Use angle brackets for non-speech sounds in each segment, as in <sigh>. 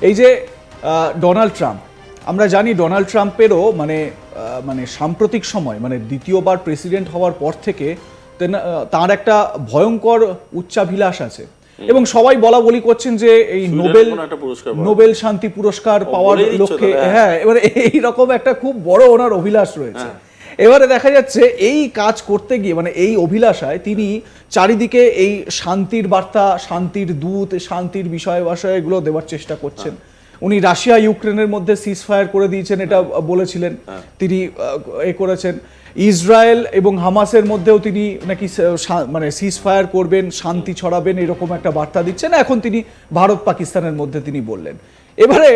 এই যে Donald Trump আমরা জানি ডোনাল্ড ট্রাম্পেরও মানে মানে সাম্প্রতিক সময় মানে দ্বিতীয়বার প্রেসিডেন্ট হওয়ার পর থেকে তার একটা ভয়ঙ্কর উচ্চাভিলাষ আছে এবং সবাই বলা বলি করছেন যে এই নোবেল। নোবেল শান্তি পুরস্কার পাওয়ার লক্ষ্যে হ্যাঁ এবারে <laughs> এই রকম একটা খুব বড় ওনার অভিলাষ রয়েছে হ্যাঁ। এবারে দেখা যাচ্ছে এই কাজ করতে গিয়ে মানে এই অভিলাষায় তিনি চারিদিকে এই শান্তির বার্তা শান্তির দূত শান্তির বিষয় বিষয় এগুলো দেওয়ার চেষ্টা করছেন। উনি রাশিয়া ইউক্রেনের মধ্যে সিজ ফায়ার করে দিয়েছেন এটা বলেছিলেন তিনি এ করেছেন। ইসরায়েল এবং হামাসের মধ্যেও তিনি নাকি মানে সিজ ফায়ার করবেন শান্তি ছড়াবেন এরকম একটা বার্তা দিচ্ছেন। এখন তিনি ভারত পাকিস্তানের মধ্যে তিনি বললেন। এবারে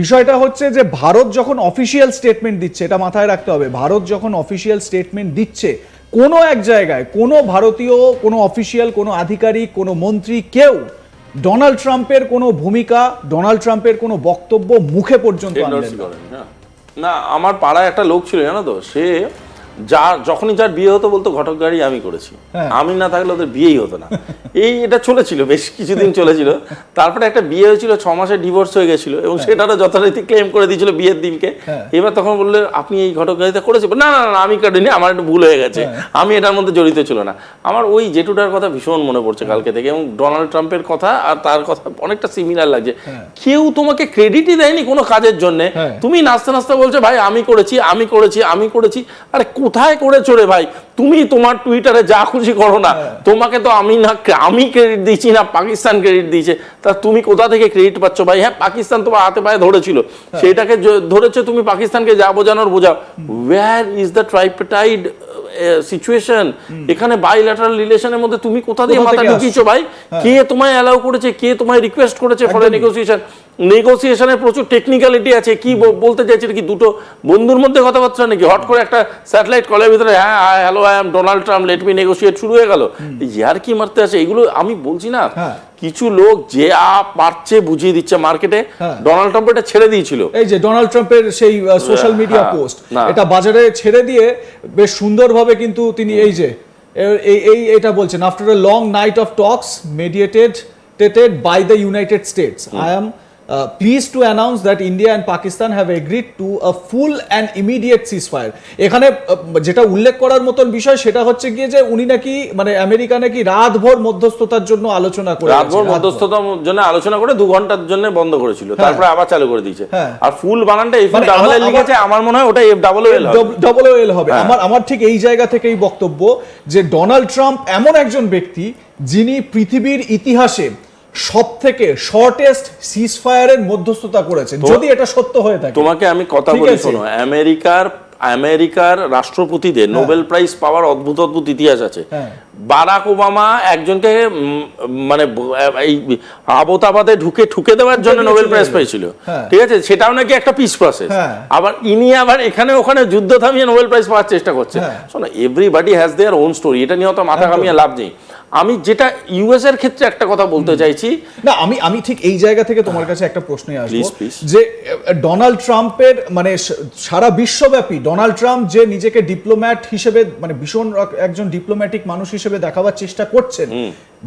বিষয়টা হচ্ছে যে ভারত যখন অফিসিয়াল স্টেটমেন্ট দিচ্ছে, এটা মাথায় রাখতে হবে, ভারত যখন অফিসিয়াল স্টেটমেন্ট দিচ্ছে, কোনো এক জায়গায়, কোনো ভারতীয়, কোনো অফিসিয়াল কোনো আধিকারিক, কোনো মন্ত্রী, কেউ ডোনাল্ড ট্রাম্পের কোনো ভূমিকা ডোনাল্ড ট্রাম্পের কোনো বক্তব্য মুখে পর্যন্ত হ্যাঁ। না, আমার পাড়ায় একটা লোক ছিল, জানো তো সে যা যখনই যার বিয়ে হতো বলতো ঘটক গাড়ি আমি করেছি। হ্যাঁ। আমি না থাকলে ওদের বিয়েই হতো না। এই এটা চলেছিল বেশ কিছুদিন চলেছিল। তারপরে একটা বিয়ে হয়েছিল ছ মাসে ডিভোর্স হয়ে গেছিল এবং সেটারও যথারীতি ক্লেম করে দিয়েছিল বিয়ের দিনকে। হ্যাঁ। এবার তখন বললে আপনি এই ঘটক গাড়িতে করেছেন? না না না আমি কাটিনি আমার একটু ভুল হয়ে গেছে। হ্যাঁ। আমি এটার মধ্যে জড়িত ছিল না। আমার ওই জেঠুটার কথা ভীষণ মনে পড়ছে কালকে থেকে এবং ডোনাল্ড ট্রাম্পের কথা আর তার কথা অনেকটা সিমিলার লাগছে। কেউ তোমাকে ক্রেডিটই দেয়নি কোনো কাজের জন্য। হ্যাঁ। তুমি নাচতে নাচতে বলছো ভাই আমি করেছি আমি করেছি আমি করেছি। আরে কোথায় করেছ রে ভাই? তুমি তোমার টুইটারে যা খুশি করো না। তোমাকে তো আমি না আমি ক্রেডিট দিচ্ছি না পাকিস্তান ক্রেডিট দিয়েছে। তা তুমি কোথা থেকে ক্রেডিট পাচ্ছ ভাই? হ্যাঁ পাকিস্তান তোমার হাতে পায়ে ধরেছিল। সেটাকে য- ধরেছো তুমি পাকিস্তানকে যা বোঝানোর বোঝাও। Where is the tripartite situation এখানে বাইল্যাটারাল রিলেশনের মধ্যে তুমি কোথা দিয়ে মাথা ঢুকিয়েছো ভাই? কে তোমায় অ্যালাউ করেছে? কে তোমায় রিকোয়েস্ট করেছে ফর একদমই। নেগোসিয়েশন নেগোসিয়েশনের প্রচুর টেকনিক্যালিটি আছে। কি বলতে চাইছে কি দুটো বন্ধুর মধ্যে কথাবার্তা নাকি? হট করে একটা স্যাটেলাইট কলের ভিতরে হ্যাঁ hello I am Donald Trump let me negotiate শুরু হয়ে গেল। ইয়ার কি মারতে আছে এগুলো আমি বলছি না। হ্যাঁ। কিছু লোক যে আ পারছে বুঝিয়ে দিচ্ছে মার্কেটে। ডোনাল্ড ট্রাম্প এটা ছেড়ে দিয়েছিল। এই যে ডোনাল্ড ট্রাম্পের সেই সোশ্যাল মিডিয়া পোস্ট এটা বাজারে ছেড়ে দিয়ে বেশ সুন্দরভাবে কিন্তু তিনি এই যে এই এই এটা বলছেন after a long night of talks mediated টেটেড by the United States I please to announce that India and Pakistan have agreed to a full and immediate ceasefire এখানে যেটা উল্লেখ করার মতন বিষয় সেটা হচ্ছে গিয়ে যে উনি নাকি মানে আমেরিকা নাকি রাতভর মধ্যস্থতার জন্য আলোচনা করে রাতভর মধ্যস্থতার জন্য আলোচনা করে দু ঘণ্টার জন্য বন্ধ করেছিল। তারপরে আবার চালু করে দিয়েছে। হ্যাঁ। আর ফুল বানানটা এফ ডাবল এল লিখেছে আমার মনে হয় ওটা F double L double L হবে। হ্যাঁ। আমার আমার ঠিক এই জায়গা থেকেই বক্তব্য যে ডোনাল্ড ট্রাম্প এমন একজন ব্যক্তি যিনি পৃথিবীর ইতিহাসে সব থেকে শর্টেস্ট সিজ ফায়ারের মধ্যস্থতা করেছেন যদি এটা সত্য হয়ে থাকে তোমাকে আমি কথা বলি শোনো আমেরিকার আমেরিকার রাষ্ট্রপতিদের নোবেল প্রাইজ পাওয়ার অদ্ভুত অদ্ভুত ইতিহাস আছে হ্যাঁ। বারাক ওবামা একজনকে মানে এই আবোতাবাদে ঢুকে ঠুকে দেওয়ার জন্য নোবেল প্রাইজ। পেয়েছিল হ্যাঁ। ঠিক আছে সেটাও নাকি একটা পিস প্রসেস হ্যাঁ। আবার ইনি আবার এখানে ওখানে যুদ্ধ থামিয়ে নোবেল প্রাইজ পাওয়ার চেষ্টা করছে হ্যাঁ। শোনো everybody has their own story এটা নিয়ে অত মাথা কামিয়ে লাভ নেই আমি যেটা ইউএস এর ক্ষেত্রে একটা কথা বলতে চাইছি। না আমি আমি ঠিক এই জায়গা থেকে তোমার কাছে একটা প্রশ্নই আসব. যে ডোনাল্ড ট্রাম্পের মানে সারা বিশ্বব্যাপী ডোনাল্ড ট্রাম্প যে নিজেকে ডিপ্লোম্যাট হিসেবে মানে ভীষণ একজন ডিপ্লোম্যাটিক মানুষ হিসেবে দেখাবার চেষ্টা করছেন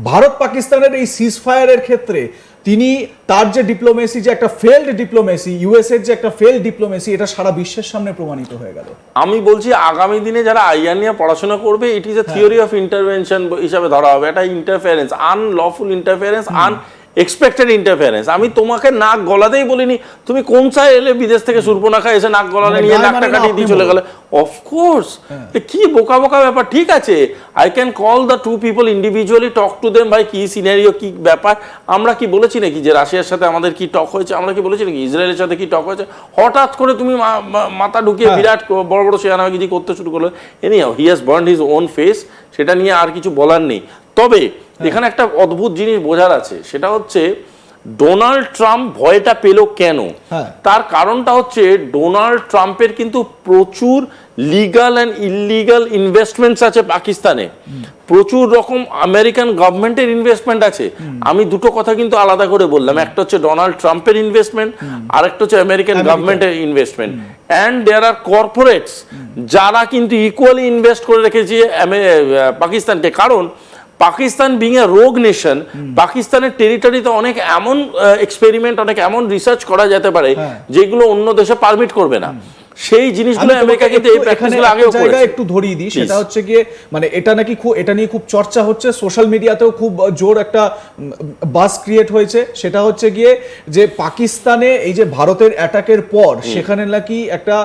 ভারত পাকিস্তানের এই সিজ ফায়ারের ক্ষেত্রে তিনি তার যে ডিপ্লোমেসি যে একটা ফেলড ডিপ্লোমেসি ইউএসএর যে একটা ফেলড ডিপ্লোমেসি এটা সারা বিশ্বের সামনে প্রমাণিত হয়ে গেল। আমি বলছি আগামী দিনে যারা আইআর নিয়ে পড়াশোনা করবে it is a theory of intervention হিসাবে ধরা হবে। এটা interference unlawful interference unexpected interference আমি তোমাকে নাক গলাতেই বলিনি। তুমি কোন সাই এলে বিদেশ থেকে সুরপনাখা এসে নাক গলাতে মানে নিয়ে নাকটা মানে কাটিয়ে দিয়ে চলে গেলে? অফকোর্স কি বোকা বোকা ব্যাপার? ঠিক আছে। I can call the two people individually talk to them ভাই কি সিনারিও কি ব্যাপার? আমরা কি বলেছি নাকি যে রাশিয়ার সাথে আমাদের কি টক হয়েছে? আমরা কি বলেছি নাকি ইসরায়েলের সাথে কি টক হয়েছে? হঠাৎ করে তুমি মাথা ঢুকিয়ে হ্যাঁ। বিরাট বড় বড় শেয়ানা করতে শুরু করল। Any he has burn his own face সেটা নিয়ে আর কিছু বলার নেই। তবে এখানে একটা অদ্ভুত জিনিস বোঝার আছে সেটা হচ্ছে ডোনাল্ড ট্রাম্প ভয়টা পেল কেন? হ্যাঁ। তার কারণটা হচ্ছে ডোনাল্ড ট্রাম্পের কিন্তু প্রচুর লিগাল অ্যান্ড ইলিগাল ইনভেস্টমেন্টস আছে পাকিস্তানে। প্রচুর রকম আমেরিকান গভর্নমেন্টের ইনভেস্টমেন্ট আছে। আমি দুটো কথা কিন্তু আলাদা করে বললাম। একটা হচ্ছে ডোনাল্ড ট্রাম্পের ইনভেস্টমেন্ট আর একটা হচ্ছে আমেরিকান গভর্নমেন্টের ইনভেস্টমেন্ট অ্যান্ড দেয়ার আর কর্পোরেটস যারা কিন্তু ইকুয়ালি ইনভেস্ট করে রেখেছে পাকিস্তানকে। কারণ পাকিস্তান বিং এ রোগ নেশন পাকিস্তানের টেরিটরিতে অনেক এমন এক্সপেরিমেন্ট অনেক এমন রিসার্চ করা যেতে পারে হ্যাঁ। যেগুলো অন্য দেশে পারমিট করবে না। সেই জিনিসগুলো আমেরিকা কিন্তু এই প্র্যাকটিসগুলো আগেও করেছে। একটু ধরিয়ে দিই সেটা. হচ্ছে গিয়ে মানে এটা নাকি খুব এটা নিয়ে খুব চর্চা হচ্ছে সোশ্যাল মিডিয়াতেও খুব জোর একটা বাস ক্রিয়েট হয়েছে। সেটা হচ্ছে গিয়ে যে পাকিস্তানে এই যে ভারতের অ্যাটাকের পর সেখানে নাকি একটা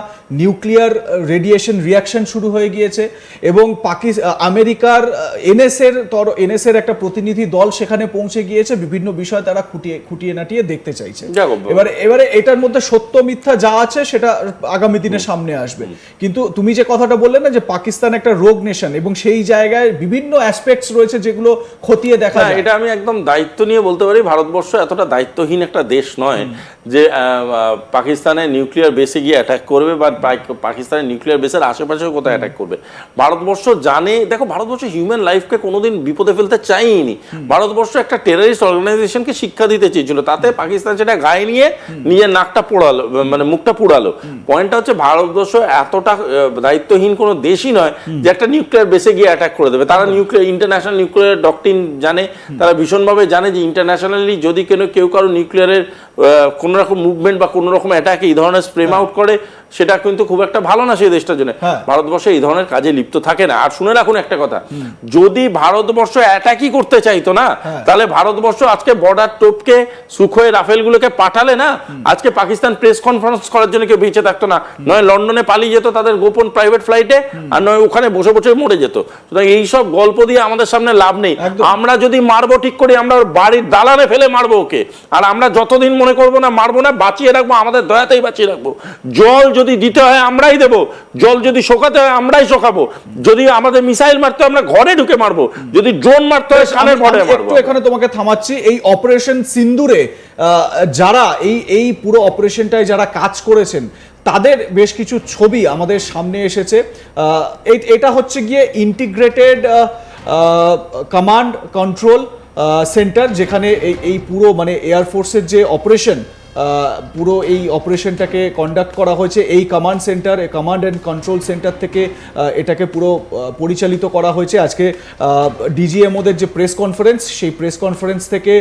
নিউক্লিয়ার রেডিয়েশন রিয়াকশন শুরু হয়ে গিয়েছে এবং পাকিস আমেরিকার এনএস এর তর এনএস এর একটা প্রতিনিধি দল সেখানে পৌঁছে গিয়েছে। বিভিন্ন বিষয় তারা খুঁটিয়ে খুঁটিয়ে নাটিয়ে দেখতে চাইছে। এবারে এবারে এটার মধ্যে সত্য মিথ্যা যা আছে সেটা আগামী দিনে সামনে আসবে। কিন্তু তুমি যে কথাটা বললে না যে পাকিস্তান একটা রোগ নেশন এবং সেই জায়গায় বিভিন্ন অ্যাসপেক্টস রয়েছে যেগুলো খতিয়ে দেখা যায়। এটা আমি একদম দায়িত্ব নিয়ে বলতে পারি ভারতবর্ষ এতটা দায়িত্বহীন একটা দেশ নয় যে আহ, নিউক্লিয়ার বেসে গিয়ে অ্যাটাক করবে বা পাকিস্তানের নিউক্লিয়ার বেসের আশেপাশেও কোথায় অ্যাটাক করবে। ভারতবর্ষ জানে দেখো ভারতবর্ষ হিউম্যান লাইফকে কোনোদিন বিপদে ফেলতে চাইনি ভারতবর্ষ একটা টেররিস্ট অর্গানাইজেশনকে শিক্ষা দিতে চেয়েছিল। তাতে পাকিস্তান সেটা গায়ে নিয়ে নিজের নাকটা পোড়ালো মানে মুখটা পোড়ালো। পয়েন্টটা হচ্ছে ভারতবর্ষ এতটা দায়িত্বহীন কোনো দেশই নয় যে একটা নিউক্লিয়ার বেসে গিয়ে অ্যাটাক করে দেবে। তারা নিউক্লিয়ার ইন্টারন্যাশনাল নিউক্লিয়ার ডকটিন জানে তারা ভীষণভাবে জানে যে ইন্টারন্যাশনালি যদি কেন কেউ কারও নিউক্লিয়ারের কোনো রকম মুভমেন্ট বা কোনো রকম অ্যাটাকে এই ধরনের স্প্রেম আউট করে সেটা কিন্তু খুব একটা ভালো না সেই দেশটার জন্য। হ্যাঁ। ভারতবর্ষ এই ধরনের কাজে লিপ্ত থাকে না। আর শুনে রাখুন একটা কথা যদি ভারতবর্ষ অ্যাটাকই করতে চাইতো না হ্যাঁ। তাহলে ভারতবর্ষ আজকে বর্ডার টোপকে সুখোয় রাফেলগুলোকে পাঠালে না আজকে পাকিস্তান প্রেস কনফারেন্স করার জন্য কেউ বেঁচে থাকতো না। নয় লন্ডনে পালিয়ে যেত তাদের গোপন প্রাইভেট ফ্লাইটে আর নয় ওখানে বসে বসে মরে যেত। সুতরাং এইসব গল্প দিয়ে আমাদের সামনে লাভ নেই। আমরা যদি মারবো ঠিক করে আমরা বাড়ির দালানে ফেলে মারবো ওকে। আর আমরা যতদিন মনে করব না মারবো না বাঁচিয়ে রাখব আমাদের দয়াতেই বাঁচিয়ে রাখব। জল যদি দিতে হয় আমরাই দেবো। জল যদি শোকাতে হয় আমরাই শোকাবো। যদি আমাদের মিসাইল মারতে হয় আমরা ঘরে ঢুকে মারবো। যদি ড্রোন মারতে হয় কানের ঘরে মারবো এখানে তোমাকে থামাচ্ছি। এই অপারেশন সিন্দুরে আহ, যারা এই এই পুরো অপারেশনটায় যারা কাজ করেছেন তাদের বেশ কিছু ছবি আমাদের সামনে এসেছে। এটা হচ্ছে গিয়ে ইন্টিগ্রেটেড কমান্ড কন্ট্রোল সেন্টার যেখানে এই পুরো মানে এয়ারফোর্সের যে অপারেশন পুরো এই অপারেশনটাকে কন্ডাক্ট করা হয়েছে। এই command center command and control center থেকে এটাকে পুরো পরিচালিত করা হয়েছে। আজকে ডিজিএমওদের যে প্রেস কনফারেন্স সেই প্রেস কনফারেন্স থেকে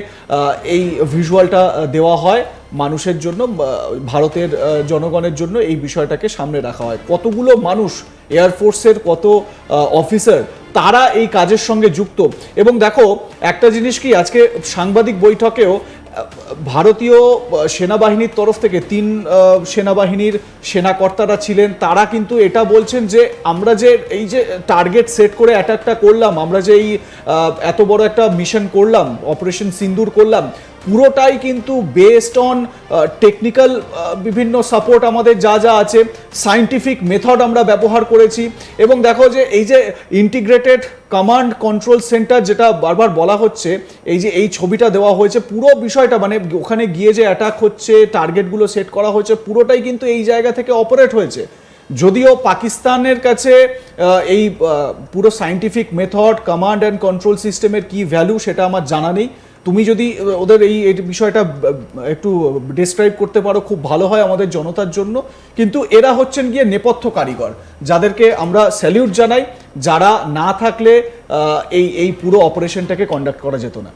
এই ভিজুয়ালটা দেওয়া হয় মানুষের জন্য ভারতের জনগণের জন্য এই বিষয়টাকে সামনে রাখা হয়। কতগুলো মানুষ এয়ারফোর্সের কত অফিসার তারা এই কাজের সঙ্গে যুক্ত। এবং দেখো, একটা জিনিস কি, আজকে সাংবাদিক বৈঠকেও ভারতীয় সেনাবাহিনীর তরফ থেকে তিন সেনাবাহিনীর সেনাকর্তারা ছিলেন। তারা কিন্তু এটা বলছেন যে, আমরা যে এই যে টার্গেট সেট করে অ্যাটাকটা করলাম, আমরা যে এই এত বড় একটা মিশন করলাম অপারেশন সিন্দুর করলাম পুরোটাই কিন্তু বেসড অন টেকনিক্যাল বিভিন্ন সাপোর্ট আমাদের যা যা আছে সাইন্টিফিক মেথড আমরা ব্যবহার করেছি। এবং দেখো যে এই যে ইন্টিগ্রেটেড কমান্ড কন্ট্রোল সেন্টার যেটা বারবার বলা হচ্ছে, এই যে এই ছবিটা দেওয়া হয়েছে, পুরো বিষয়টা মানে ওখানে গিয়ে যে অ্যাটাক হচ্ছে টার্গেটগুলো সেট করা হয়েছে, পুরোটাই কিন্তু এই জায়গা থেকে অপারেট হয়েছে। যদিও পাকিস্তানের কাছে এই পুরো scientific method command and control সিস্টেমের কি ভ্যালু সেটা আমার জানা নেই। তুমি যদি ওদের এই বিষয়টা একটু ডিসক্রাইব করতে পারো, খুব ভালো হয় আমাদের জনতার জন্য। কিন্তু এরা হচ্ছেন গিয়ে নেপথ্য কারিগর, যাদেরকে আমরা স্যালিউট জানাই, যারা না থাকলে এই এই পুরো অপারেশনটাকে কন্ডাক্ট করা যেত না।